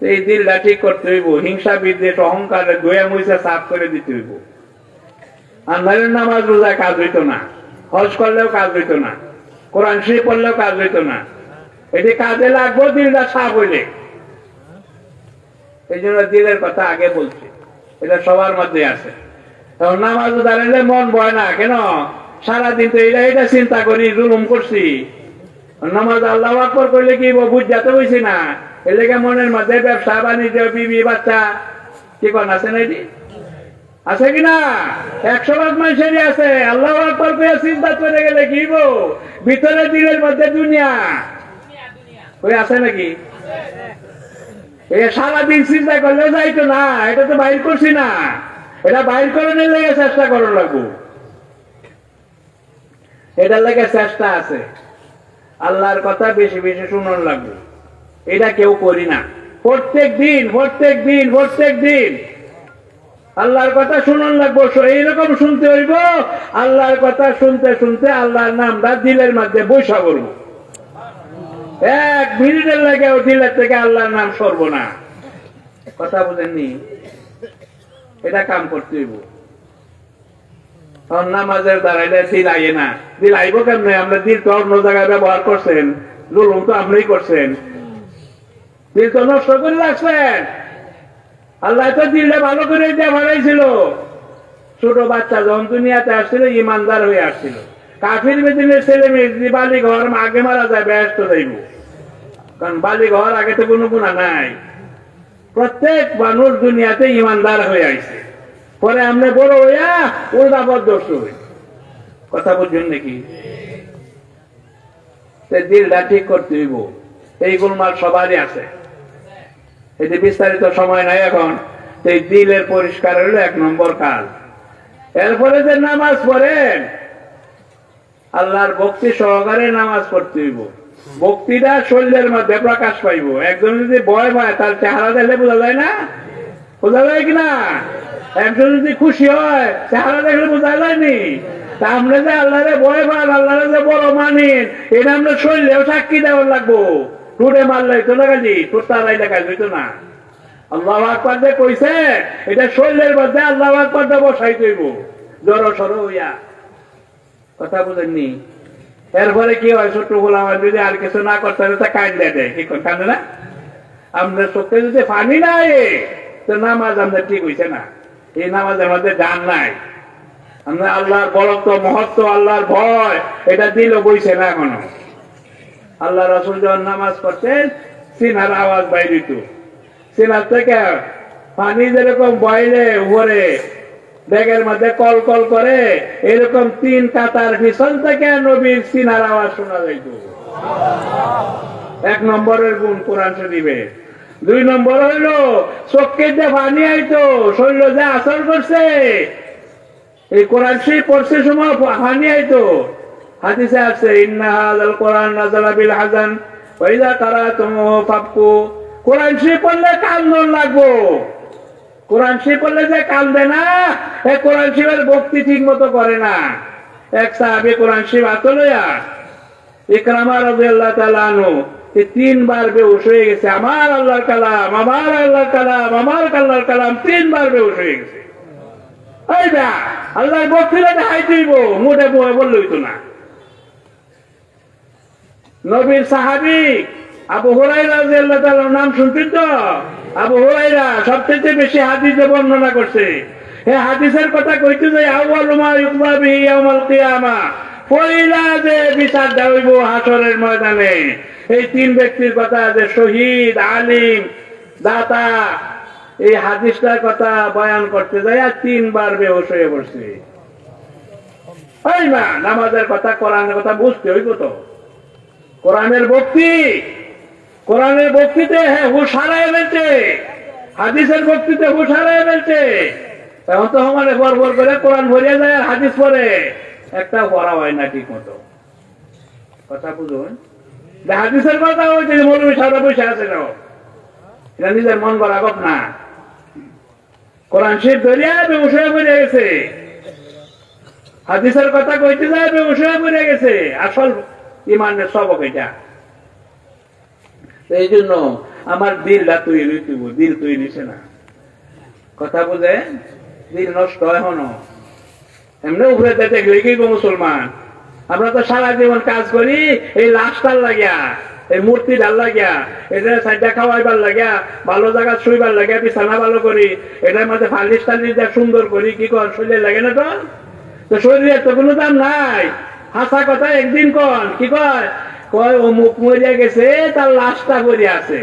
এই দিলটা ঠিক করতে হইব, হিংসা বিদ্বেষ, অহংকার, গোয়া মুইসা সাফ করে দিতে হইব। নামাজ রোজা কাজ হইতো না, হজ করলেও কাজ হইতো না, কোরআন পড়লেও কাজ হইতো না। এটি কাজে দিলটা সাফ হইলে। এই জন্য দিলের কথা আগে বলছি, এটা সবার মধ্যে আছে। তখন নামাজ দাঁড়ালে মন বয় না, কেন? সারাদিন তো এটা এটা চিন্তা করি, জুলুম করছি। নামাজ আল্লাহ আকবর করলে কি বুঝ যাতে না। এর মনের মধ্যে ব্যবসা বাণিজ্য, বিবি বাচ্চা। কি কোন আছে না আছে কি না? একশো ভাগ মানুষেরই আছে। আল্লাহ আকবর করে চিন্তা করে গেলে কি গো ভিতরে দিলের মধ্যে দুনিয়া। ওই আছে নাকি? সারাদিন চিন্তা করলে যাইতো না, এটা তো বাইর করছি না। এটা বাইর করে নিলে চেষ্টা করার লাগবো। এটার লেগে চেষ্টা আছে। আল্লাহর কথা বেশি বেশি শুনুন লাগবে। এটা কেউ করি না। প্রত্যেক দিন প্রত্যেক দিন প্রত্যেক দিন। আল্লাহর কথা শুনুন লাগবো এইরকম শুনতে হইব, আল্লাহর কথা শুনতে শুনতে আল্লাহর নামটা দিলের মধ্যে বৈশা করব এক মিনিটের লাগে ও দিলের থেকে আল্লাহর নাম সরব না। কথা বুঝেননি? এটা কাম করতে হইব। তখন নামাজের দাঁড়াইলে দিল আইয়ে না। দিল আইব কেমনে? আমরা দিল তো অন্য জায়গায় ব্যবহার করছেন জুলুম তো আপনি করছেন। নষ্ট করে রাখছেন আল্লাহ তো ভালো করে দিয়ে ছোট বাচ্চা আসছিল, ইমানদার হয়ে আসছিল। কাফির বেদিনের ছেলে মেয়ে বালি ঘর আগে মারা যায়, ব্যস্ত যাইব কারণ বালি ঘর আগে তো কোনো গুণা নাই। প্রত্যেক মানুষ দুনিয়াতে ইমানদার হয়ে আইছে। পরে আমরা বড় হইয়া উল্টা পদ্মস্ত হই। কথা বুঝছেন নাকি? দিলটা ঠিক করতে হইব। এই গুলমাল সবারই আছে। এতে বিস্তারিত সময় নাই এখন। এই দিলের পরিষ্কার হইল এক নম্বর কাজ। এরপরে যে নামাজ পড়েন, আল্লাহর ভক্তি সহকারে নামাজ পড়তে হইব। ভক্তিটা শরীরের মধ্যে প্রকাশ পাইব। একজন যদি ভয় পায়, তার চেহারা দেখলে বোঝা যায় না? বোঝা যায় কিনা একজন যদি খুশি হয়, চেহারা দেখলে বোঝা যায়নি? তা আমরা যে আল্লাহরে ভয় পান, আল্লাহরে যে বড় মানিন, এটা আমরা শরীরেও সাক্ষী দেওয়ার লাগবো। টুটে মারলে তো না কাজি? তোর দেখা যেত না। আল্লাহ আকবর যে কইছে, এটা শরীরের মধ্যে আল্লাহ আকবর বসাই তৈব জড় সর হইয়া। কথা বুঝেননি? এরপরে কি হয়, ছোট্ট গোলাম যদি আর কিছু না করতে হবে তা কান্দে দেয় কি কান্দে না? আমরা চোখে যদি পানি নাই, তো নামাজ আমাদের ঠিক হইছে না। এই নামাজের মধ্যে গান নাই। আমরা আল্লাহর বরত্ব মহত্ব, আল্লাহর ভয়, এটা দিল বইছে না এখনও। আল্লাহ রসুল যখন নামাজ করতেন সিনার আওয়াজ বাইরিত সিনার থেকে পানি যেরকম বয়লে উপরে, ব্যাগের মধ্যে কল কল করে, এরকম তিন কাতার পিছন থেকে নবীর সিনার আওয়াজ শোনা যাইত। এক নম্বরের গুণ কোরআন শরীফে। দুই নম্বর হইল, চোখকে যে পানি আইতো, শরীর যে আসর করছে, এই কোরআন শরীফ পড়ছে সময় পানি আইতো। হাদিসে আছে, ইন্না হাযাল কোরআন নাযালা বিল হাজান ওয়া ইযা কারাতুমু ফাবকু। কোরআন শরীফ পড়লে কান্দন লাগবো। কোরআন শরীফ পড়লে যে কান্দে না, এ কোরআন শরীফের ভক্তি ঠিক মতো করে না। এক সাহাবী কোরআন শরীফ হাতে লইয়া, ইকরামা রাদিয়াল্লাহু তাআলা আনহু তিনবার বেহুশ হয়ে গেছে। আমার আল্লাহর কালাম, আমার আল্লাহর কালাম, আমার আল্লাহর কালাম তিনবার বেহুশ হয়ে গেছে। আল্লাহর বক্তৃতা দেখাই দিব মুঠে বয়ে বললে হইতো না। নবীর সাহাবি আবু হুরাইরা তাআলার নাম শুনছেন তো? আবু হুরাইরা সবচেয়ে বেশি হাদিসে বর্ণনা করছে। এই হাদিসের কথা কইতে যে আউয়ালু মা ইউকবা বিহি ইয়াউমাল কিয়ামা। পয়লা যে বিচার হইব হাসরের ময়দানে, এই তিন ব্যক্তির কথা যে শহীদ, আলিম, দাতা, এই হাদিসটার কথা বয়ান করতে যায় আর তিনবার বেহোশ হয়ে পড়ছে। ওই না নামাজের কথা, কোরআনের কথা বুঝতে হইব তো? কোরআনের ভক্তি কোরআনের ভক্তিতে হ্যাঁ হুশ হারায় ফেলছে হাদিসের ভক্তিতে হুশ হারায় ফেলছে এখন তো আমাদের ভর ভর করে কোরআন ভরিয়ে যায় আর হাদিস পরে একটা পড়া হয় না ঠিক মতো কথা বুঝুন? হাদিসের কথা হয়েছে যে মৌলবী সারা বসে আছে না এটা নিজের মন করা গপ না। কোরআন শরীফ ধরিয়া বেউসয়ে পড়ে গেছে। হাদিসের কথা কইতে যায় বেউসয়ে পড়ে গেছে। আসল ইমানের সবক এটা। এই জন্য আমার দিলটা তৈরি তুইব দিল তৈরি নিছে না। কথা বুঝে? দিল নষ্ট এখনও। এমনি উপরে দেখলে কি মুসলমান? আমরা তো সারা জীবন কাজ করি, এই লাশটার লাগিয়া, এই মূর্তি ডাল লাগিয়া, এটা সাইডটা খাওয়াইবার লাগিয়া, ভালো জায়গা শুইবার লাগিয়া, বিছানা ভালো করি, এটার মধ্যে ফার্নিশ টার্নিশ সুন্দর করি, কি কর, শরীরে লাগে না তো? শরীরের তো কোনো দাম নাই। হাসা কথা একদিন কন। কি কয়? কয়, অমুক মরিয়া গেছে, তার লাশটা পড়ে আছে।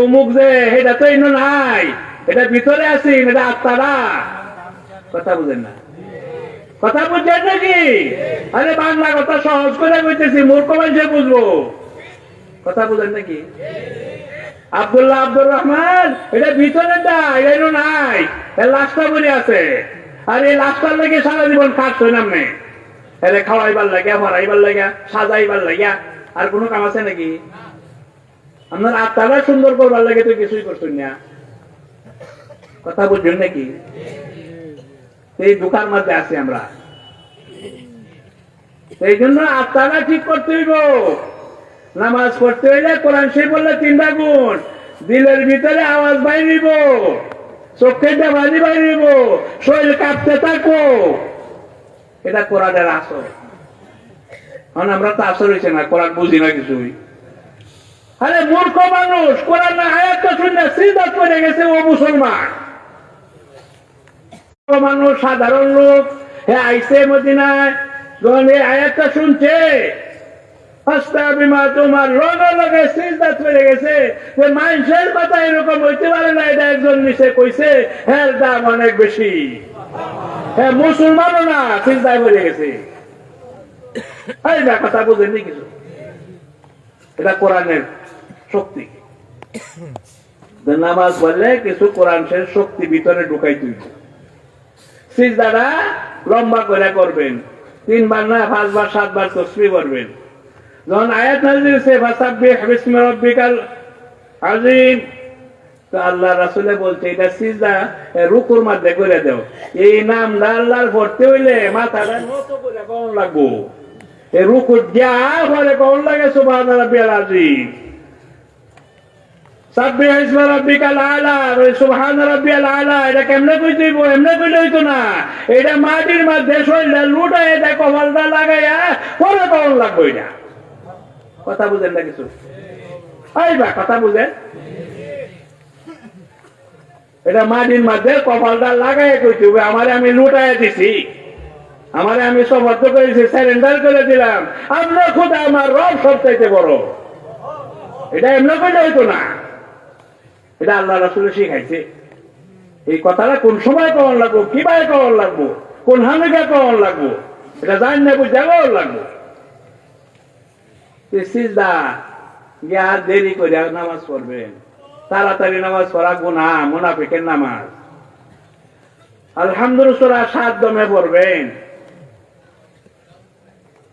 অমুক যে এটা তো ইনো নাই। এটা ভিতরে আছি, এটা আত্মারা। কথা বুঝেন না? কথা বুঝছেন নাকি আরে, বাংলা কথা সহজ করে কইতেছি, মূর্খ মানুষে বুঝব। কথা বুঝেন নাকি আব্দুল্লাহ আব্দুর রহমান, এটা ভিতরে দা এটা নাই। লাশটা বলে আছে। আর এই লাশটার লাগে সারা জীবন খাটছে নামে এলে খাওয়াইবার লাগে ভরাইবার লাগে সাজাইবার লাগে। আর কোনো কাম আছে নাকি? আপনার আত্মারা সুন্দর করবার লাগে, তুই কিছুই করছেন না। কথা বুঝছেন নাকি? এই দোকান মধ্যে আছি আমরা। এই জন্য আত্মারা ঠিক করতে হইব। নামাজ পড়তে হইলে কোরআন শরীফ বললে তিনটা গুণ। দিলের ভিতরে আওয়াজ বাইরিব চোখের বাজি বাইরিব শরীর কাঁপতে থাকব এটা কোরআনের আসর। কারণ আমরা তো আসর হয়েছে না, কোরআন বুঝি না কিছুই। আরে মূর্খ মানুষ, কোরআন শুনে করে গেছে, ও মুসলমান। মানুষ, সাধারণ লোক হ্যাঁ আইসে মদিনায় এই আয়াতটা শুনছে এরকম হইতে পারে না, এটা একজন নিচে কইছে হ্যাঁ দাম অনেক বেশি। হ্যাঁ মুসলমানও না চিন্তায় পড়ে গেছে। কিছু। এটা কোরআনের শক্তি। নামাজ পড়লে কিছু কোরআন সে শক্তি ভিতরে ঢুকাই তুলব সিজদাটা লম্বা করে করবেন। তিনবার না, পাঁচবার, সাতবার তসবি করবেন। যখন আয়াত হয়েছে, ফাসাব্বিহ বিসমি রাব্বিকাল আযীম তো আল্লাহ রাসূলে বলছে, এটা সিজদা রুকুর মধ্যে করে দাও। এই নাম আল্লাহর পড়তে হইলে মাথাটা নত করে কোন লাগবো। কেমনে কই দিব এমনে কইলে হইতো না। এটা মাটির মধ্যে শরীরটা লুটায় এটা কপালটা লাগাইয়া পরে কোন লাগবো এটা। কথা বুঝেন না কিছু? কথা বুঝেন? এটা মাটির মধ্যে কপালটা লাগাই হবে, আমারে আমি লুটাই দিছি। আমারে আমি সমর্থ করেছি স্যারেন্ডার করে দিলাম। আপনার খোদা আমার রব সবচাইতে বড়। এটা এমনি করলে হইতো না। এটা আল্লাহ রাসুলে শিখাইছে। এই কথাটা কোন সময় কখন লাগবো, কীভাবে কখন লাগবো, কোন হামিকা কখন লাগবো, এটা জান না বুঝতে কখন লাগবো। সিজদা, গিয়া দেরি করে নামাজ পড়বেন। তাড়াতাড়ি নামাজ পড়া গুনা মুনাফিকের নামাজ। আলহামদুলিল্লাহ সাত দমে পড়বেন।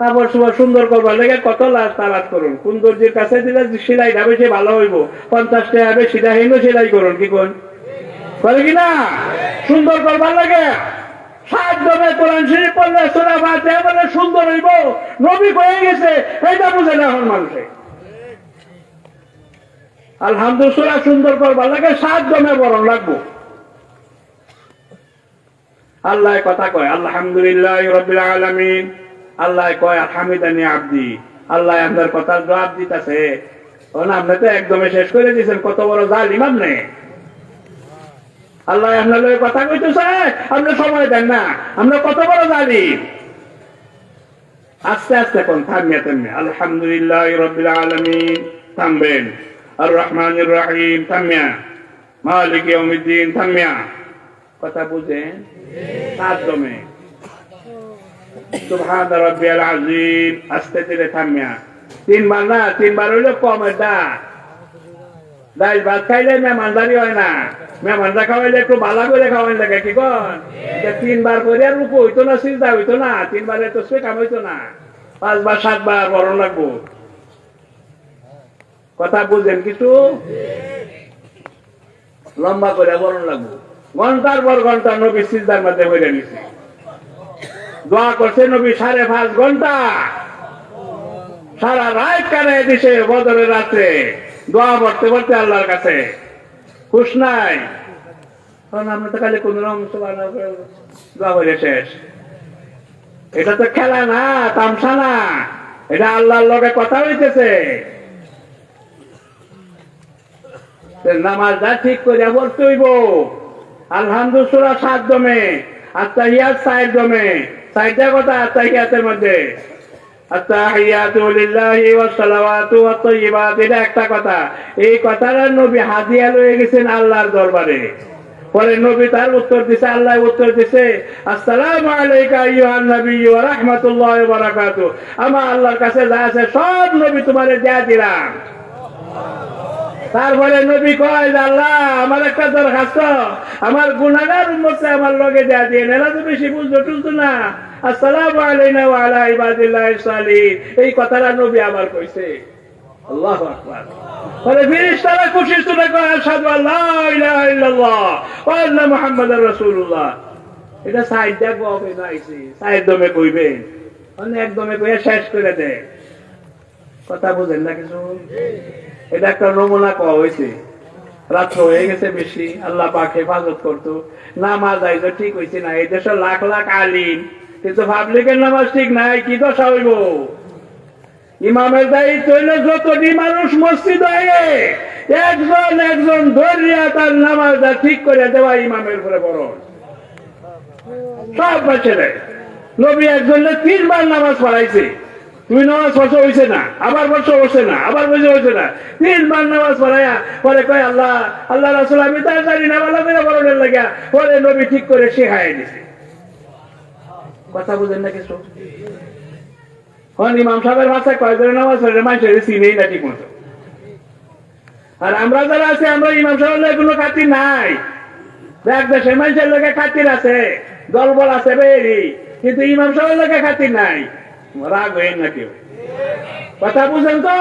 কাপড় সুপড় সুন্দর করবার লেগে কত লাখ তালাত করুন। কোন দর্জির কাছে দিলে সেলাই যাবে সে ভালো হইব? পঞ্চাশ টাকা হবে সেটা হইল সেলাই করুন, কি কোন? করে কি না? সুন্দর করবার লাগে সাত দমে কোরআন শরীফ পড়লে সোনা বাতে বলে সুন্দর হইব। নবী হয়ে গেছে এটা বুঝে না এখন মানুষে। আলহামদুলিল্লাহ, সুন্দর করবার লাগে, সাত দমে বরং লাগবো। আল্লাহ কথা কয়, আলহামদুলিল্লাহ রবিল আলমিন। আল্লাহ কয়, হামিদানি আব্দি। আল্লাহ আপনার কথার জবাব দিতেছে। আপনি তো একদমে শেষ করে দিয়েছেন, কত বড় জালিম আপনি। আল্লাহ আপনার লগে কথা কইতেছে, আপনি সময় দেন না আমরা কত বড় জালিম। আস্তে আস্তে কোন থামিয়া থামিয়া আলহামদুলিল্লাহ রবিল আলমিন, থামবেন। আর রহমান রাহিম থামিয়া মালিক ইয়াউমিদ্দিন থামিয়া কথা বুঝেন সাত দমে আস্তে থামিয়া তিনবার না তিনবার হইল কম এটা ডাল ভাত খাইলে মেহমানদারি হয় না মেহমানদা খাওয়াইলে একটু ভালো করে খাওয়াই লাগে কি কন তিনবার করে আর রূপ হইতো না চিন্তা হইতো না তিনবারে তো সে কাম হইতো না পাঁচবার সাতবার বরণ লাগবো কথা বুঝেন কিছু? লম্বা করে বরণ লাগবো। ঘণ্টার পর ঘণ্টা নবী সিজদার মধ্যে হয়ে নিছে। দোয়া করছে নবী সাড়ে পাঁচ ঘণ্টা। সারা রাত কানে দিছে বদরের রাত্রে। দোয়া পড়তে পড়তে আল্লাহর কাছে। খুশ নাই। কারণ আমরা তো খালি কোন রকম দোয়া করে শেষ। এটা তো খেলা না তামসা না। এটা আল্লাহর লগে কথা হইতেছে। নামাজটা ঠিক করে পড়তে হইব আলহামদুলিল্লাহ সাত দমে আত্মাহিয়াত সাইড দমে। সাইডটা কথা আত্মাহিয়াতের মধ্যে। একটা কথা। এই কথাটা নবী হাদিয়া লয়ে গেছেন আল্লাহর দরবারে। পরে নবী তার উত্তর দিছে, আল্লাহ উত্তর দিছে, আসসালামু আলাইকা আইয়ুহান নবী ওয়া রাহমাতুল্লাহি ওয়া বারাকাতু। আমার আল্লাহর কাছে যা আছে সব নবী তোমারে দেয়া দিলাম। তারপরে নবী কয় আল্লাহ, আমার একটা দরখাস্ত। আমার গুনাগার উম্মতকে আমার লগে দেয়া দিয়ে এরা তো বেশি বুঝতো, টুঝতো না। আসসালামু আলাইনা ওয়া এই কথাটা নবী আবার কইছে। একদমে শেষ করে দেয়। কথা বুঝেন না কিছু? এটা একটা নমুনা কওয়া হয়েছে। রাত্র হয়ে গেছে বেশি, আল্লাহ পাক হেফাজত করতো। নামাজ আইতো ঠিক হয়েছে না, এই দেশে লাখ লাখ আলিম। কিন্তু পাবলিকের নামাজ ঠিক নাই, কি দশা হইব? ইমামের দায়িত্ব হইলে যতটি মানুষ মসজিদ আয়ে একজন একজন ধরিয়া তার নামাজটা ঠিক করে দেওয়া ইমামের উপরে বড় সব বাচ্চারা নবী একজনে তিনবার নামাজ পড়াইছে। তুমি নামাজ পড়ছো হয়েছে না। আবার বছর হচ্ছে না। আবার বছর হয়েছে না। তিনবার নামাজ পড়াইয়া পরে কয়, আল্লাহ আল্লাহ রাসুল, আমি তার জানি না ভালো করে বড় লাগিয়া। পরে নবী ঠিক করে শেখাই দিছে। কথা বুঝেন না কিছু? হন, ইমাম সাহেবের কয় নামাজ পড়ে মানুষের চিনেই না ঠিক মতো। আর আমরা যারা আছে, আমরা ইমাম সাহেবের কোনো খাতির নাই। দেখ, দেশের মানুষের লোকে খাতির আছে, দলবল আছে, বেরি। কিন্তু ইমাম সাহেবের লোকে খাতির নাই। রাগ হইন না কেউ কথা বুঝেন তো